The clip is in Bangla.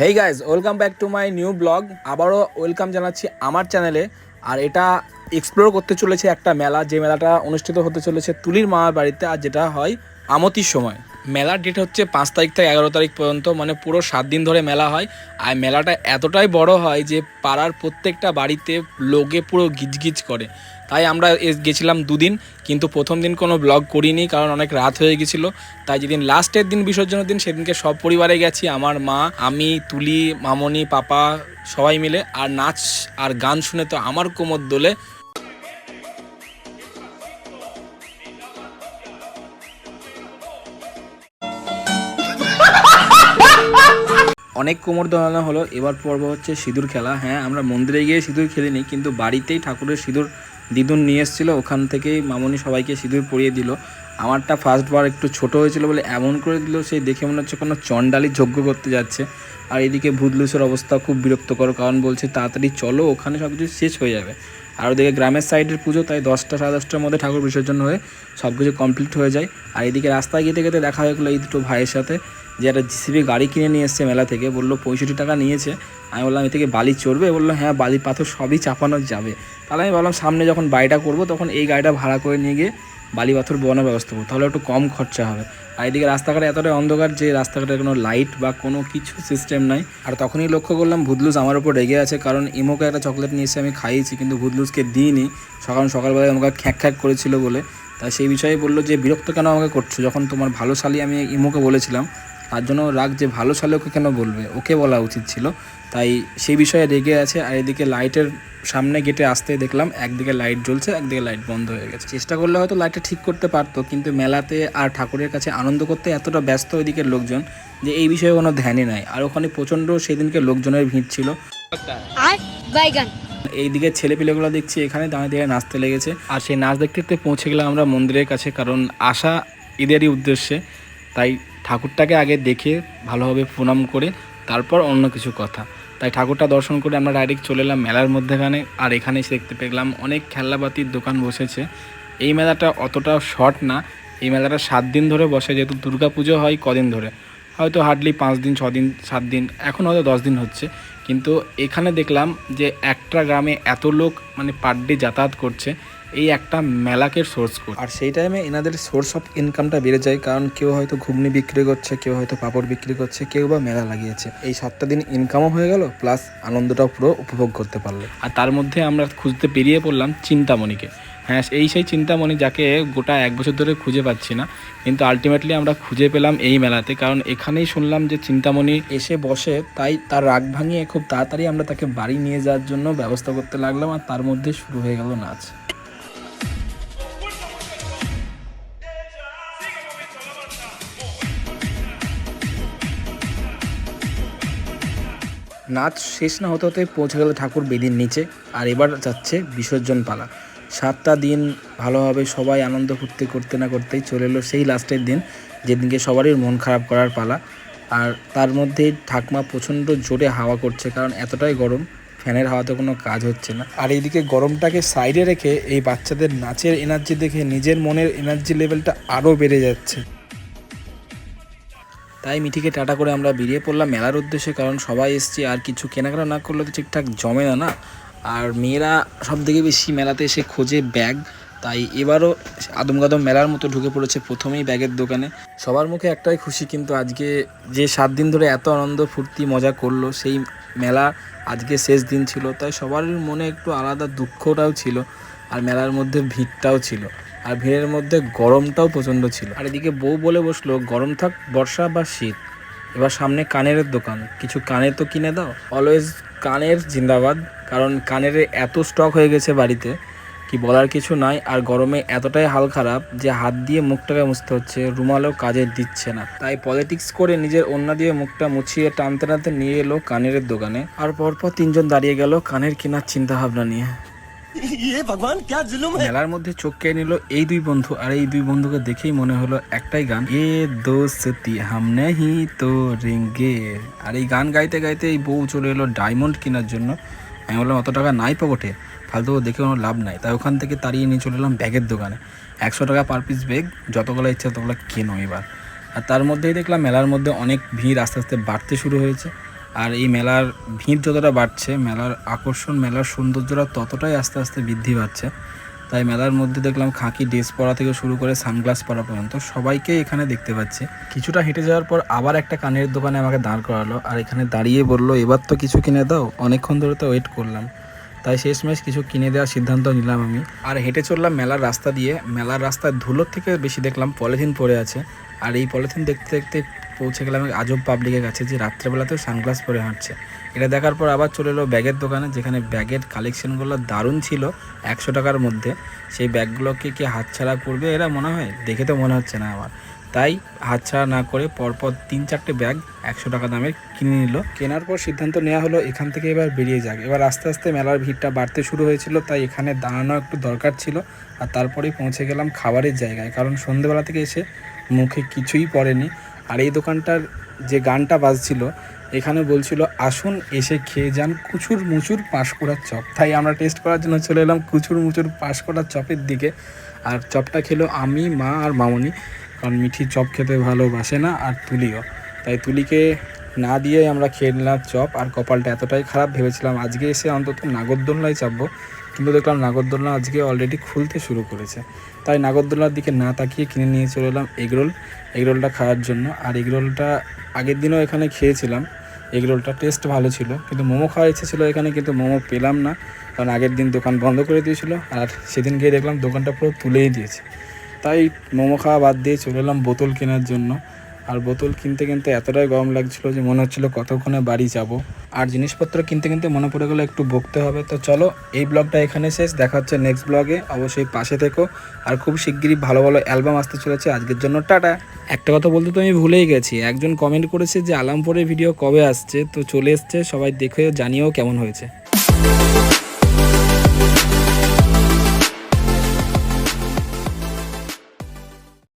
Hey guys welcome back to my new blog আবারও ওয়েলকাম জানাচ্ছি আমার চ্যানেলে আর এটা এক্সপ্লোর করতে চলেছে একটা মেলা। যে মেলাটা অনুষ্ঠিত হতে চলেছে তুলির মামার বাড়িতে, আর যেটা হয় আমতির সময়। মেলার ডেট হচ্ছে পাঁচ তারিখ থেকে এগারো তারিখ পর্যন্ত মানে পুরো সাত দিন ধরে মেলা হয়। আর মেলাটা এতটাই বড় হয় যে পাড়ার প্রত্যেকটা বাড়িতে লোকে পুরো গিজগিজ করে। তাই আমরা গেছিলাম দুদিন, কিন্তু প্রথম দিন কোনো ব্লগ করিনি, কারণ অনেক রাত হয়ে গেছিল। তাই যেদিন লাস্টের দিন বিসর্জনের দিন, সেদিনকে সব পরিবারে গেছি, আমার মা, আমি, তুলি, মামনি, পাপা, সবাই মিলে। আর নাচ আর গান শুনে তো আমার কোমর দোলে অনেক কোমর দোলানো হলো। এবার পর্ব হচ্ছে সিঁদুর খেলা। হ্যাঁ আমরা মন্দিরে গিয়ে সিঁদুর খেলিনি, কিন্তু বাড়িতেই ঠাকুরের সিঁদুর দিদুন নিয়ে এসেছিল। ওখান থেকেই মামনি সবাইকে সিঁদুর পরিয়ে দিল। আমারটা ফার্স্ট বার একটু ছোট হয়েছিল বলে এমন করে দিল সেই দেখে মনে হচ্ছে কোনো চণ্ডালি যজ্ঞ করতে যাচ্ছে। আর এদিকে ভূতলুসের অবস্থা খুব বিরক্তকর, কারণ বলছে, তাড়াতাড়ি চলো, ওখানে সব কিছু শেষ হয়ে যাবে। আর ওদিকে গ্রামের সাইডের পুজো, তাই দশটা সাড়ে দশটার মধ্যে ঠাকুর বিসর্জন হয়ে সব কিছু কমপ্লিট হয়ে যায়। আর এদিকে রাস্তায় যেতে গেতে দেখা হয়ে গেলো এই দুটো ভাইয়ের সাথে। যে একটা জিসিবি গাড়ি কিনে নিয়ে এসছে মেলা থেকে, বলল পঁয়ষট্টি টাকা নিয়েছে। আমি বললাম, এ থেকে বালি চড়বে? বলল হ্যাঁ বালি পাথর সবই চাপানো যাবে। তাহলে আমি বললাম সামনে যখন বাড়িটা করব, তখন এই গাড়িটা ভাড়া করে নিয়ে গিয়ে বালি পাথর বোনার ব্যবস্থা করব। তাহলে একটু কম খরচা হবে। আর এদিকে রাস্তাঘাটে এতটাই অন্ধকার যে রাস্তাঘাটে কোনো লাইট বা কোনো কিছু সিস্টেম নাই। আর তখনই লক্ষ্য করলাম ভুদলুস আমার উপর রেগে আছে। কারণ ইমোকে একটা চকলেট নিয়ে এসে আমি খাইয়েছি, কিন্তু ভুদলুসকে দিইনি। সকাল সকালবেলায় আমাকে খ্যাক খ্যাক করেছিল বলে। তাই সেই বিষয়ে বলল যে, বিরক্ত কেন আমাকে করছ? যখন তোমার ভালো শালি আমি ইমোকে বলেছিলাম তার জন্য রাগ যে ভালো শালে ওকে কেন বলবে? ওকে বলা উচিত ছিল। তাই সেই বিষয়ে রেগে আছে আর এদিকে লাইটের সামনে গেটে আসতে দেখলাম একদিকে লাইট জ্বলছে একদিকে লাইট বন্ধ হয়ে গেছে। চেষ্টা করলে হয়তো লাইটটা ঠিক করতে পারতো কিন্তু মেলাতে আর ঠাকুরের কাছে আনন্দ করতে এতটা ব্যস্ত ওইদিকের লোকজন যে এই বিষয়ে কোনো ধ্যানই নাই। আর ওখানে প্রচণ্ড সেদিনকে লোকজনের ভিড় ছিল। আর বাইগান এইদিকে ছেলেপিলেগুলো দেখছি এখানে দাঁড়িয়ে দাঁড়িয়ে নাচতে লেগেছে। আর সেই নাচ দেখতে দেখতে পৌঁছে গেলাম আমরা মন্দিরের কাছে কারণ আসা ঈদেরই উদ্দেশ্যে। তাই ঠাকুরটাকে আগে দেখে ভালোভাবে প্রণাম করে তারপর অন্য কিছু কথা। তাই ঠাকুরটা দর্শন করে আমরা ডাইরেক্ট চলে এলাম মেলার মধ্যেখানে। আর এখানে এসে দেখতে পেলাম অনেক খেলনাপাতির দোকান বসেছে। এই মেলাটা অতটা শর্ট না। এই মেলাটা সাত দিন ধরে বসে, যেহেতু দুর্গা পুজো হয় কদিন ধরে। হয়তো হার্ডলি পাঁচ দিন, ছ দিন, সাত দিন, এখন হয়তো দশ দিন হচ্ছে। কিন্তু এখানে দেখলাম যে একটা গ্রামে এত লোক মানে পার ডে যাতায়াত করছে। এই একটা মেলাকে সোর্স করে। আর সেই টাইমে এনাদের সোর্স অফ ইনকামটা বেড়ে যায় কারণ কেউ হয়তো ঘুগনি বিক্রি করছে কেউ হয়তো পাপড় বিক্রি করছে কেউ বা মেলা লাগিয়েছে। এই সাতটা দিন ইনকামও হয়ে গেল প্লাস আনন্দটাও পুরো উপভোগ করতে পারল। আর তার মধ্যে আমরা খুঁজতে পেরিয়ে পড়লাম চিন্তামণিকে। হ্যাঁ এই সেই চিন্তামণি যাকে গোটা এক বছর ধরে খুঁজে পাচ্ছি না কিন্তু আলটিমেটলি আমরা খুঁজে পেলাম এই মেলাতে কারণ এখানেই শুনলাম যে চিন্তামণি এসে বসে তাই তার রাগ ভাঙিয়ে খুব তাড়াতাড়ি আমরা তাকে বাড়ি নিয়ে যাওয়ার জন্য ব্যবস্থা করতে লাগলাম আর তার মধ্যে শুরু হয়ে গেল নাচ। নাচ শেষ না হতে হতে পৌঁছে গেল ঠাকুর বেদির নিচে, আর এবার যাচ্ছে বিসর্জন পালা। সাতটা দিন ভালোভাবে সবাই আনন্দ ফুর্তি করতে না করতেই চলে এলো সেই লাস্টের দিন, যেদিনকে সবারই মন খারাপ করার পালা। আর তার মধ্যে ঠাকমা প্রচণ্ড জোরে হাওয়া করছে, কারণ এতটাই গরম, ফ্যানের হাওয়াতে কোনো কাজ হচ্ছে না। আর এইদিকে গরমটাকে সাইডে রেখে এই বাচ্চাদের নাচের এনার্জি দেখে নিজের মনের এনার্জি লেভেলটা আরও বেড়ে যাচ্ছে। তাই মিঠিকে টাটা করে আমরা বেরিয়ে পড়লাম মেলার উদ্দেশ্যে, কারণ সবাই এসছে আর কিছু কেনাকাটা না করলে তো ঠিকঠাক জমে না না? আর মেয়েরা সব থেকে বেশি মেলাতে এসে খোঁজে ব্যাগ, তাই এবারও আদমগাদম মেলার মতো ঢুকে পড়েছে প্রথমেই ব্যাগের দোকানে। সবার মুখে একটাই খুশি, কিন্তু আজকে যে সাত দিন ধরে এত আনন্দ, ফুর্তি, মজা করল, সেই মেলা আজকে শেষ দিন ছিল। তাই সবার মনে একটু আলাদা দুঃখটাও ছিল, আর মেলার মধ্যে ভিড়টাও ছিল। আর ভিড়ের মধ্যে গরমটাও প্রচণ্ড ছিল। আর এদিকে বউ বলে বসল, গরম থাক, বর্ষা বা শীত। এবার সামনে কানের দোকান। কিছু কানের তো কিনে দাও। অলওয়েজ কানের জিন্দাবাদ, কারণ কানের এত স্টক হয়ে গেছে বাড়িতে, কি বলার কিছু নাই। আর গরমে এতটাই হাল খারাপ যে হাত দিয়ে মুখটাকে মুছতে হচ্ছে। রুমালও কাজে দিচ্ছে না। তাই পলিটিক্স করে নিজের অন্য দিয়ে মুখটা মুছিয়ে টানতে টানতে নিয়ে এলো কানের দোকানে। আর পরপর তিনজন দাঁড়িয়ে গেল কানের কেনার চিন্তা ভাবনা নিয়ে। ইয়ে ভগবান, ক্যা জুলুম মেলার মধ্যে চোখ কে নিল এই দুই বন্ধু, আর এই দুই বন্ধুকে দেখেই মনে হলো একটাই গান, এ দোস্তি হাম নেহি তো রেঙ্গে। আর এই গান গাইতে গাইতে এই বউ চলে এলো ডায়মন্ড কেনার জন্য। আমি বললাম, অত টাকা নাই পকেটে ফালতু দেখে কোনো লাভ নাই। তাই ওখান থেকে তাড়িয়ে নিয়ে চলে এলাম ব্যাগের দোকানে। একশো টাকা পার পিস ব্যাগ, যতগুলো ইচ্ছা ততগুলো কেনো এবার। আর তার মধ্যেই দেখলাম মেলার মধ্যে অনেক ভিড় আস্তে আস্তে বাড়তে শুরু হয়েছে। আর এই মেলার ভিড় যতটা বাড়ছে, মেলার আকর্ষণ, মেলার সৌন্দর্যটা ততটাই আস্তে আস্তে বৃদ্ধি পাচ্ছে। তাই মেলার মধ্যে দেখলাম খাঁকি ড্রেস পরা থেকে শুরু করে সানগ্লাস পরা পর্যন্ত সবাইকে এখানে দেখতে পাচ্ছি। কিছুটা হেঁটে যাওয়ার পর আবার একটা কানের দোকানে আমাকে দাঁড় করালো আর এখানে দাঁড়িয়ে বলল, এবার তো কিছু কিনে দাও। অনেকক্ষণ ধরে তো ওয়েট করলাম। তাই শেষমেশ কিছু কিনে দেওয়ার সিদ্ধান্ত নিলাম আমি। আর হেঁটে চললাম মেলার রাস্তা দিয়ে। মেলার রাস্তার ধুলোর থেকে বেশি দেখলাম পলিথিন পড়ে আছে। আর এই পলিথিন দেখতে দেখতে পৌঁছে গেলাম আজব পাবলিকের কাছে যে রাত্রেবেলাতেও সানগ্লাস পরে হাঁটছে। এটা দেখার পর আবার চলে এলো ব্যাগের দোকানে, যেখানে ব্যাগের কালেকশনগুলো দারুণ ছিল একশো টাকার মধ্যে। সেই ব্যাগগুলোকে কি হাতছাড়া করবে এরা মনে হয়? দেখে তো মনে হচ্ছে না আমার তাই হাতছাড়া না করে পরপর তিন চারটে ব্যাগ একশো টাকা দামের কিনে নিল। কেনার পর সিদ্ধান্ত নেওয়া হলো, এখান থেকে এবার বেরিয়ে যাক। এবার আস্তে আস্তে মেলার ভিড়টা বাড়তে শুরু হয়েছিল, তাই এখানে দাঁড়ানো একটু দরকার ছিল। আর তারপরেই পৌঁছে গেলাম খাবারের জায়গায়, কারণ সন্ধেবেলা থেকে এসে মুখে কিছুই পড়েনি। আর এই দোকানটার যে গানটা বাজছিল, এখানে বলছিল, আসুন এসে খেয়ে যান কুচুর মুচুর পাঁশকুড়ার চপ। তাই আমরা টেস্ট করার জন্য চলে এলাম কুচুর মুচুর পাঁশকুড়ার চপের দিকে। আর চপটা খেলো আমি, মা আর মামনি, কারণ মিঠি চপ খেতে ভালোবাসে না, আর তুলিও। তাই তুলিকে না দিয়ে আমরা খেয়ে নিলাম চপ, আর কপালটা এতটাই খারাপ ভেবেছিলাম, আজকে এসে অন্তত নাগরদোলনায় চাপবো। কিন্তু দেখলাম নাগরদোলনা আজকে অলরেডি খুলতে শুরু করেছে। তাই নাগরদোলনার দিকে না তাকিয়ে কিনে নিয়ে চলে এলাম এগরোল। এগরোলটা খাওয়ার জন্য। আর এগরোলটা আগের দিনও এখানে খেয়েছিলাম। এগরোলটা টেস্ট ভালো ছিল। কিন্তু মোমো খাওয়ার ইচ্ছে ছিল এখানে, কিন্তু মোমো পেলাম না। কারণ আগের দিন দোকান বন্ধ করে দিয়েছিল। আর সেদিন গিয়ে দেখলাম দোকানটা পুরো তুলেই দিয়েছে। তাই মোমো খাওয়া বাদ দিয়ে চলে এলাম বোতল কেনার জন্য। আর বোতল কিনতে কিনতে এতটাই গরম লাগছিল যে মনে হচ্ছিল কতক্ষণে বাড়ি যাব। আর জিনিসপত্র কিনতে কিনতে মনে পড়ে গেলো একটু বকতে হবে। তো চলো, এই ব্লগটা এখানে শেষ। দেখা হচ্ছে নেক্সট ব্লগে অবশ্যই পাশে থেকো। আর খুব শিগগিরই ভালো ভালো অ্যালবাম আসতে চলেছে। আজকের জন্য টাটা। একটা কথা বলতে তো আমি ভুলেই গেছি। একজন কমেন্ট করেছে যে আলামপুরের ভিডিও কবে আসছে? তো চলে এসছে। সবাই দেখে জানিও কেমন হয়েছে।